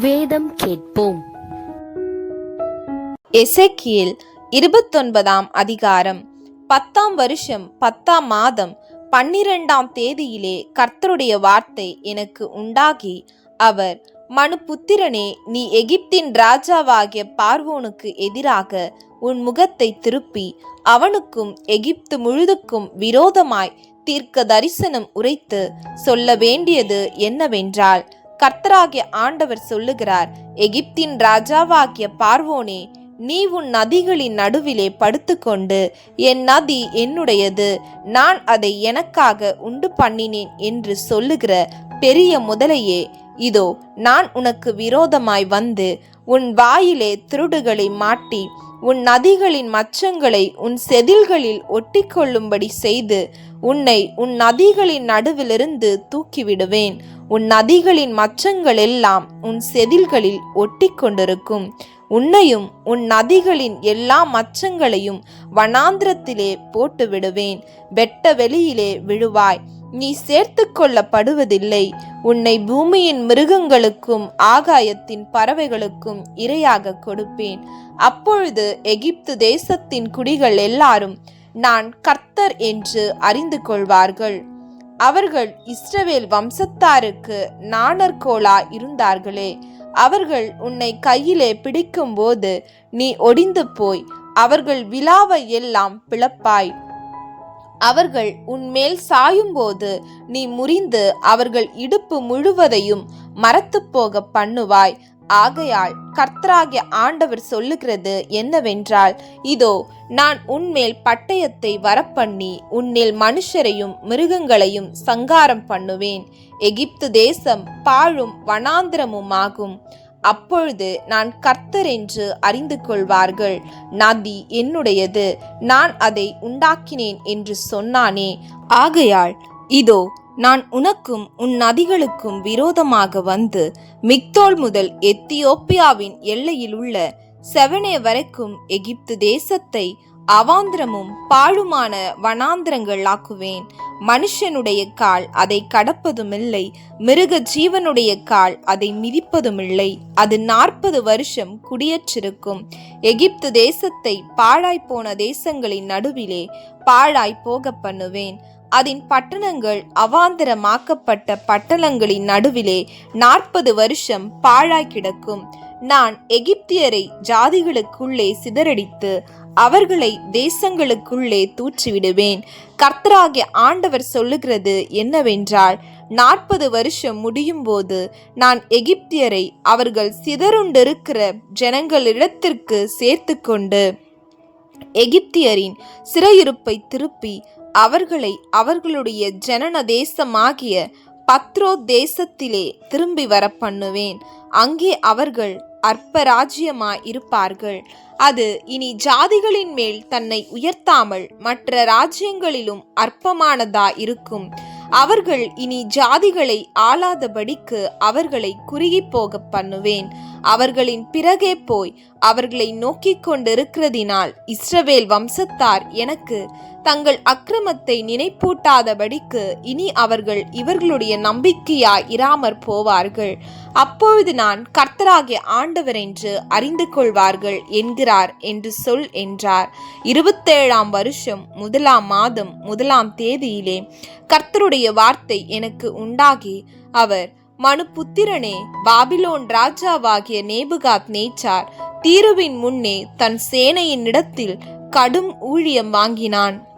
வேதம் கேட்போம். எசேக்கியேல் இருபத்தொன்பதாம் அதிகாரம். பத்தாம் வருஷம் பத்தாம் மாதம் பன்னிரெண்டாம் தேதியிலே கர்த்தருடைய வார்த்தை எனக்கு உண்டாகி அவர் மனு புத்திரனே நீ எகிப்தின் ராஜாவாகிய பார்வோனுக்கு எதிராக உன் முகத்தை திருப்பி அவனுக்கும் எகிப்து முழுதுக்கும் விரோதமாய் தீர்க்க தரிசனம் உரைத்து சொல்ல வேண்டியது என்னவென்றால் கர்த்தராகிய ஆண்டவர் சொல்லுகிறார் எகிப்தின் ராஜாவாகிய பார்வோனே நீ உன் நதிகளின் நடுவிலே படுத்துக்கொண்டு என் நதி என்னுடையது நான் அதை எனக்காக உண்டு பண்ணினேன் என்று சொல்லுகிற பெரிய முதலையே இதோ நான் உனக்கு விரோதமாய் வந்து உன் வாயிலே திருடுகளை மாட்டி உன் நதிகளின் மச்சங்களை உன் செதில்களில் ஒட்டிக்கொள்ளும்படி செய்து உன்னை உன் நதிகளின் நடுவிலிருந்து தூக்கிவிடுவேன். உன் நதிகளின் மச்சங்கள் எல்லாம் உன் செதில்களில் ஒட்டிக்கொண்டிருக்கும். உன்னையும் உன் நதிகளின் எல்லா மச்சங்களையும் வனாந்திரத்திலே போட்டு விடுவேன் வெட்ட வெளியிலே விழுவாய். நீ சேர்த்து கொள்ளப்படுவதில்லை. உன்னை பூமியின் மிருகங்களுக்கும் ஆகாயத்தின் பறவைகளுக்கும் இரையாக கொடுப்பேன். அப்பொழுது எகிப்து தேசத்தின் குடிகள் எல்லாரும் நான் கர்த்தர் என்று அறிந்து கொள்வார்கள். அவர்கள் இஸ்ரவேல் வம்சத்தாருக்கு நாணர்கோலா இருந்தார்களே. அவர்கள் உன்னை கையிலே பிடிக்கும்போது நீ ஒடிந்து போய் அவர்கள் விழாவை எல்லாம் பிளப்பாய். அவர்கள் உன்மேல் சாயும்போது நீ முறிந்து அவர்கள் இடுப்பு முழுவதையும் மரத்து போக பண்ணுவாய். ஆகையால் கர்த்தராகிய ஆண்டவர் சொல்லுகிறது என்னவென்றால் இதோ நான் உன்மேல் பட்டயத்தை வரப்பண்ணி உன்னில் மனுஷரையும் மிருகங்களையும் சங்காரம் பண்ணுவேன். எகிப்து தேசம் பாழும் வனாந்திரமுமாகும். அப்பொழுது நான் கர்த்தர் என்று அறிந்து கொள்வார்கள். நதி என்னுடையது. நான் அதை உண்டாக்கினேன் என்று சொன்னானே. ஆகையால் இதோ நான் உனக்கும் உன் நதிகளுக்கும் விரோதமாக வந்து மிக்தோல் முதல் எத்தியோப்பியாவின் எல்லையில் உள்ள செவனே வரைக்கும் எகிப்து தேசத்தை அவாந்திரமும் பாழுமான வனாந்திரங்கள் ஆக்குவேன். மனுஷனுடைய கால் அதை கடப்பதுமில்லை மிருக ஜீவனுடைய கால் அதை மிதிப்பதுமில்லை அது நாற்பது வருஷம் குடியற்றிருக்கும். எகிப்து தேசத்தை பாழாய் போன தேசங்களின் நடுவிலே பாழாய் போக பண்ணுவேன். அதன் பட்டணங்கள் அவாந்தரமாக்கப்பட்ட பட்டணங்களின் நடுவிலே நாற்பது வருஷம் பாழாய் கிடக்கும். நான் எகிப்தியரை ஜாதிகளுக்குள்ளே சிதறடித்து அவர்களை தேசங்களுக்குள்ளே தூற்றிவிடுவேன். கர்த்தராகிய ஆண்டவர் சொல்லுகிறது என்னவென்றால் நாற்பது வருஷம் முடியும் போது நான் எகிப்தியரை அவர்கள் சிதறுண்டிருக்கிற ஜனங்களிடத்திற்கு சேர்த்து கொண்டு எகிப்தியரின் சிறையிருப்பை திருப்பி அவர்களை அவர்களுடைய ஜனன தேசமாகிய பத்ரோ தேசத்திலே திரும்பி வர பண்ணுவேன் அங்கே அவர்கள் அற்பராஜ்யமாய் இருப்பார்கள் அது இனி ஜாதிகளின் மேல் தன்னை உயர்த்தாமல் மற்ற ராஜ்யங்களிலும் அற்பமானதா இருக்கும் அவர்கள் இனி ஜாதிகளை ஆளாதபடிக்கு அவர்களை குறுகி போக பண்ணுவேன். அவர்களின் பிறகே போய் அவர்களை நோக்கிக் கொண்டிருக்கிறதினால் இஸ்ரவேல் வம்சத்தார் எனக்கு தங்கள் அக்கிரமத்தை நினைப்பூட்டாதபடிக்கு இனி அவர்கள் இவர்களுடைய நம்பிக்கையாய் இராமற் போவார்கள். அப்பொழுது நான் கர்த்தராகிய ஆண்டவர் என்று அறிந்து கொள்வார்கள் என்கிறார் என்று சொல் என்றார். இருபத்தேழாம் வருஷம் முதலாம் மாதம் முதலாம் தேதியிலே கர்த்தருடைய வார்த்தை எனக்கு உண்டாகி அவர் மனுபுத்திரனே பாபிலோன் ராஜாவாகிய நேபுகாத் நேச்சார் தீருவின் முன்னே தன் சேனையின் இடத்தில் கடும் ஊழியம் வாங்கினான்.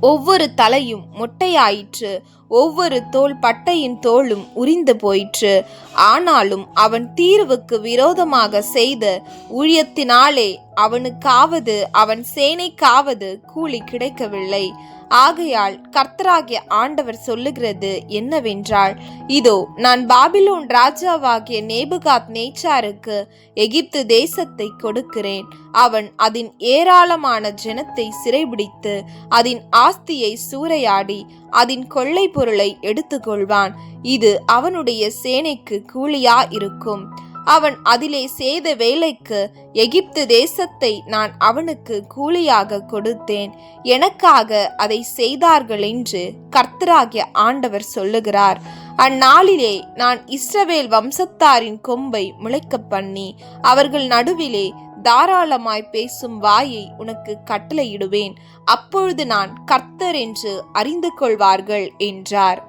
ஒவ்வொரு தலையும் மொட்டையாயிற்று ஒவ்வொரு தோல் பட்டையின் தோளும் உரிந்து போயிற்று. ஆனாலும் அவன் தீர்வுக்கு விரோதமாக செய்த ஊழியத்தினாலே அவனுக்காவது அவன் சேனைக்காவது கூலி கிடைக்கவில்லை. ஆகையால் கர்த்தராகிய ஆண்டவர் சொல்லுகிறது என்னவென்றால் இதோ நான் பாபிலோன் ராஜாவாகிய நேபுகாத் நேச்சாருக்கு எகிப்து தேசத்தை கொடுக்கிறேன். அவன் அதன் ஏராளமான ஜனத்தை சிறைபிடித்து அதன் ஆஸ்தியை சூறையாடி அதன் கொள்ளை பொருளை எடுத்துக்கொள்வான். இது அவனுடைய சேனைக்கு கூலியா இருக்கும் அவன் அதிலே செய்த வேலைக்கு எகிப்து தேசத்தை நான் அவனுக்கு கூலியாக கொடுத்தேன். எனக்காக அதை செய்தார்கள் என்று கர்த்தராகிய ஆண்டவர் சொல்லுகிறார். அந்நாளிலே நான் இஸ்ரவேல் வம்சத்தாரின் கொம்பை முளைக்கப் பண்ணி அவர்கள் நடுவிலே தாராளமாய் பேசும் வாயை உனக்கு கட்டளையிடுவேன். அப்பொழுது நான் கர்த்தர் என்று அறிந்து கொள்வார்கள் என்றார்.